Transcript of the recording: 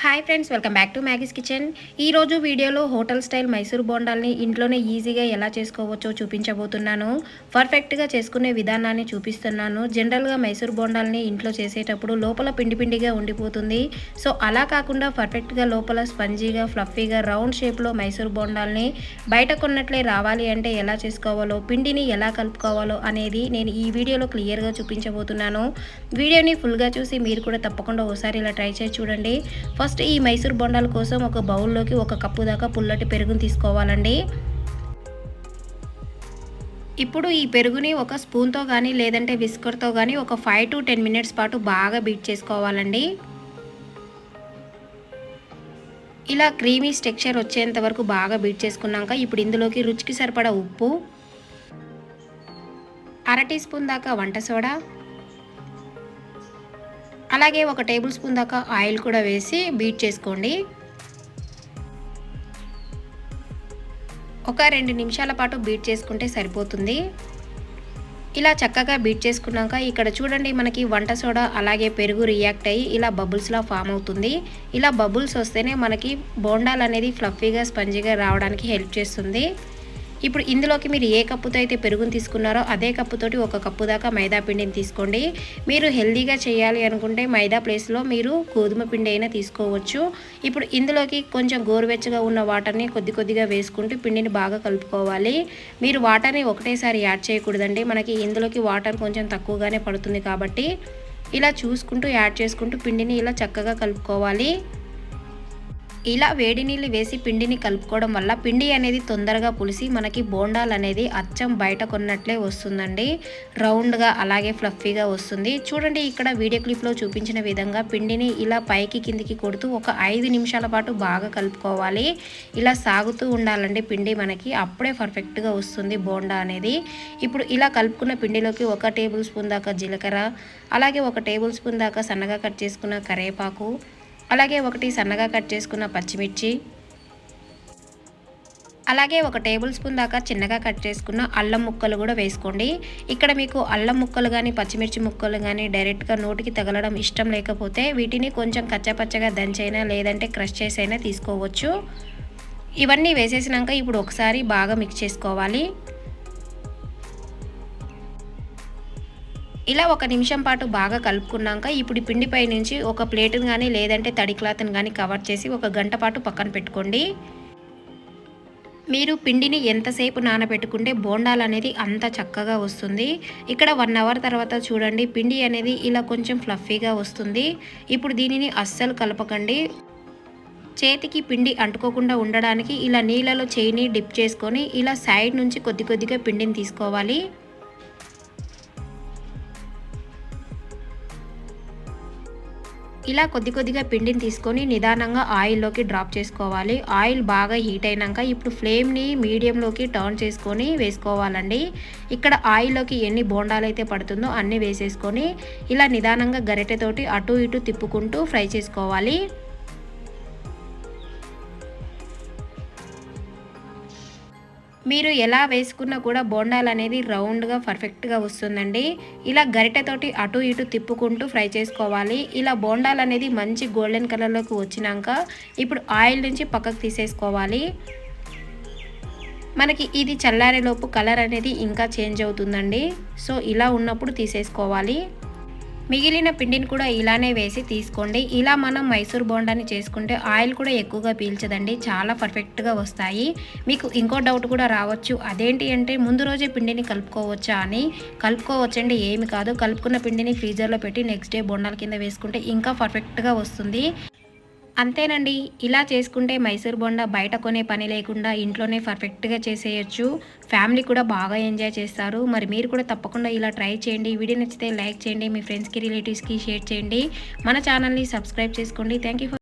Hi friends welcome back to Maggie's kitchen ఈరోజు వీడియోలో hotel style Mysore బోండాల్ని ఇంట్లోనే ఈజీగా ఎలా చేసుకోవచ్చో చూపించబోతున్నాను. పర్ఫెక్ట్గా చేసుకునే విధానాన్ని చూపిస్తున్నాను. జనరల్గా మైసూర్ బోండాల్ని ఇంట్లో చేసేటప్పుడు లోపల పిండి పిండిగా ఉండిపోతుంది. సో అలా కాకుండా పర్ఫెక్ట్గా లోపల స్పంజీగా ఫ్లఫీగా రౌండ్ షేప్లో మైసూర్ బోండాల్ని బయట కొన్నట్లే రావాలి అంటే ఎలా చేసుకోవాలో పిండిని ఎలా కలుపుకోవాలో అనేది నేను ఈ వీడియోలో క్లియర్గా చూపించబోతున్నాను. వీడియోని ఫుల్గా చూసి మీరు కూడా తప్పకుండా ఒకసారి ఇలా ట్రై చేసి చూడండి. ఫస్ట్ ఫస్ట్ ఈ మైసూర్ బొండాల కోసం ఒక బౌల్లోకి ఒక కప్పు దాకా పుల్లటి పెరుగుని తీసుకోవాలండి. ఇప్పుడు ఈ పెరుగుని ఒక స్పూన్తో కానీ లేదంటే విస్కర్తో కానీ ఒక ఫైవ్ టు టెన్ మినిట్స్ పాటు బాగా బీట్ చేసుకోవాలండి. ఇలా క్రీమీ స్టెక్చర్ వచ్చేంత వరకు బాగా బీట్ చేసుకున్నాక ఇప్పుడు ఇందులోకి రుచికి సరిపడా ఉప్పు అర టీ స్పూన్ దాకా వంట సోడా అలాగే ఒక టేబుల్ స్పూన్ దాకా ఆయిల్ కూడా వేసి బీట్ చేసుకోండి. ఒక రెండు నిమిషాల పాటు బీట్ చేసుకుంటే సరిపోతుంది. ఇలా చక్కగా బీట్ చేసుకున్నాక ఇక్కడ చూడండి మనకి వంట సోడా అలాగే పెరుగు రియాక్ట్ అయ్యి ఇలా బబుల్స్లా ఫామ్ అవుతుంది. ఇలా బబుల్స్ వస్తేనే మనకి బోండాలు అనేది ఫ్లఫీగా స్పంజీగా రావడానికి హెల్ప్ చేస్తుంది. ఇప్పుడు ఇందులోకి మీరు ఏ కప్పుతో అయితే పెరుగుని తీసుకున్నారో అదే కప్పుతోటి ఒక కప్పు దాకా మైదా పిండిని తీసుకోండి. మీరు హెల్దీగా చేయాలి అనుకుంటే మైదా ప్లేస్లో మీరు గోధుమ పిండి అయినా తీసుకోవచ్చు. ఇప్పుడు ఇందులోకి కొంచెం గోరువెచ్చగా ఉన్న వాటర్ని కొద్ది కొద్దిగా వేసుకుంటూ పిండిని బాగా కలుపుకోవాలి. మీరు వాటర్ని ఒకటేసారి యాడ్ చేయకూడదండి. మనకి ఇందులోకి వాటర్ కొంచెం తక్కువగానే పడుతుంది కాబట్టి ఇలా చూసుకుంటూ యాడ్ చేసుకుంటూ పిండిని ఇలా చక్కగా కలుపుకోవాలి. ఇలా వేడి నీళ్ళు వేసి పిండిని కలుపుకోవడం వల్ల పిండి అనేది తొందరగా పులిసి మనకి బోండాలు అనేది అచ్చం బయట కొన్నట్లే వస్తుందండి. రౌండ్గా అలాగే ఫ్లఫీగా వస్తుంది. చూడండి ఇక్కడ వీడియో క్లిప్లో చూపించిన విధంగా పిండిని ఇలా పైకి కిందికి కొడుతూ ఒక ఐదు నిమిషాల పాటు బాగా కలుపుకోవాలి. ఇలా సాగుతూ ఉండాలండి పిండి మనకి. అప్పుడే పర్ఫెక్ట్గా వస్తుంది బోండా అనేది. ఇప్పుడు ఇలా కలుపుకున్న పిండిలోకి ఒక టేబుల్ స్పూన్ దాకా జీలకర్ర అలాగే ఒక టేబుల్ స్పూన్ దాకా సన్నగా కట్ చేసుకున్న కరేపాకు అలాగే ఒకటి సన్నగా కట్ చేసుకున్న పచ్చిమిర్చి. అలాగే ఒక టేబుల్ స్పూన్ దాకా చిన్నగా కట్ చేసుకున్న అల్లం ముక్కలు కూడా వేసుకోండి. ఇక్కడ మీకు అల్లం ముక్కలు కానీ పచ్చిమిర్చి ముక్కలు కానీ డైరెక్ట్గా నోటికి తగలడం ఇష్టం లేకపోతే వీటిని కొంచెం కచ్చపచ్చగా దంచైనా లేదంటే క్రష్ చేసైనా తీసుకోవచ్చు. ఇవన్నీ వేసేసినాక ఇప్పుడు ఒకసారి బాగా మిక్స్ చేసుకోవాలి. ఇలా ఒక నిమిషం పాటు బాగా కలుపుకున్నాక ఇప్పుడు పిండిపై నుంచి ఒక ప్లేట్ని కానీ లేదంటే తడి క్లాత్ని కానీ కవర్ చేసి ఒక గంట పాటు పక్కన పెట్టుకోండి. మీరు పిండిని ఎంతసేపు నానబెట్టుకుంటే బోండాలు అనేది అంత చక్కగా వస్తుంది. ఇక్కడ వన్ అవర్ తర్వాత చూడండి పిండి అనేది ఇలా కొంచెం ఫ్లఫీగా వస్తుంది. ఇప్పుడు దీనిని అస్సలు కలపకండి. చేతికి పిండి అంటుకోకుండా ఉండడానికి ఇలా నీళ్ళలో చేయిని డిప్ చేసుకొని ఇలా సైడ్ నుంచి కొద్ది కొద్దిగా పిండిని తీసుకోవాలి. ఇలా కొద్ది కొద్దిగా పిండిని తీసుకొని నిదానంగా ఆయిల్లోకి డ్రాప్ చేసుకోవాలి. ఆయిల్ బాగా హీట్ అయినాక ఇప్పుడు ఫ్లేమ్ని మీడియంలోకి టర్న్ చేసుకొని వేసుకోవాలండి. ఇక్కడ ఆయిల్లోకి ఎన్ని బోండాలు అయితే పడుతుందో అన్నీ వేసేసుకొని ఇలా నిదానంగా గరిటెతోటి అటు ఇటు తిప్పుకుంటూ ఫ్రై చేసుకోవాలి. మీరు ఎలా వేసుకున్నా కూడా బోండాలు అనేది రౌండ్గా పర్ఫెక్ట్గా వస్తుందండి. ఇలా గరిటెతోటి అటు ఇటు తిప్పుకుంటూ ఫ్రై చేసుకోవాలి. ఇలా బోండాలు అనేది మంచి గోల్డెన్ కలర్లోకి వచ్చినాక ఇప్పుడు ఆయిల్ నుంచి పక్కకు తీసేసుకోవాలి. మనకి ఇది చల్లారేలోపు కలర్ అనేది ఇంకా చేంజ్ అవుతుందండి. సో ఇలా ఉన్నప్పుడు తీసేసుకోవాలి. మిగిలిన పిండిని కూడా ఇలానే వేసి తీసుకోండి. ఇలా మనం మైసూర్ బోండాని చేసుకుంటే ఆయిల్ కూడా ఎక్కువగా పీల్చదండి. చాలా పర్ఫెక్ట్గా వస్తాయి. మీకు ఇంకో డౌట్ కూడా రావచ్చు. అదేంటి అంటే ముందు రోజే పిండిని కలుపుకోవచ్చా అని. కలుపుకోవచ్చండి ఏమి కాదు. కలుపుకున్న పిండిని ఫ్రీజర్లో పెట్టి నెక్స్ట్ డే బోండాల కింద వేసుకుంటే ఇంకా పర్ఫెక్ట్గా వస్తుంది. అంతేనండి. ఇలా చేసుకుంటే మైసూర్ బొండా బయట కొనే పని లేకుండా ఇంట్లోనే పర్ఫెక్ట్గా చేసేయచ్చు. ఫ్యామిలీ కూడా బాగా ఎంజాయ్ చేస్తారు. మరి మీరు కూడా తప్పకుండా ఇలా ట్రై చేయండి. వీడియో నచ్చితే లైక్ చేయండి. మీ ఫ్రెండ్స్కి రిలేటివ్స్కి షేర్ చేయండి. మన ఛానల్ని సబ్స్క్రైబ్ చేసుకోండి. Thank you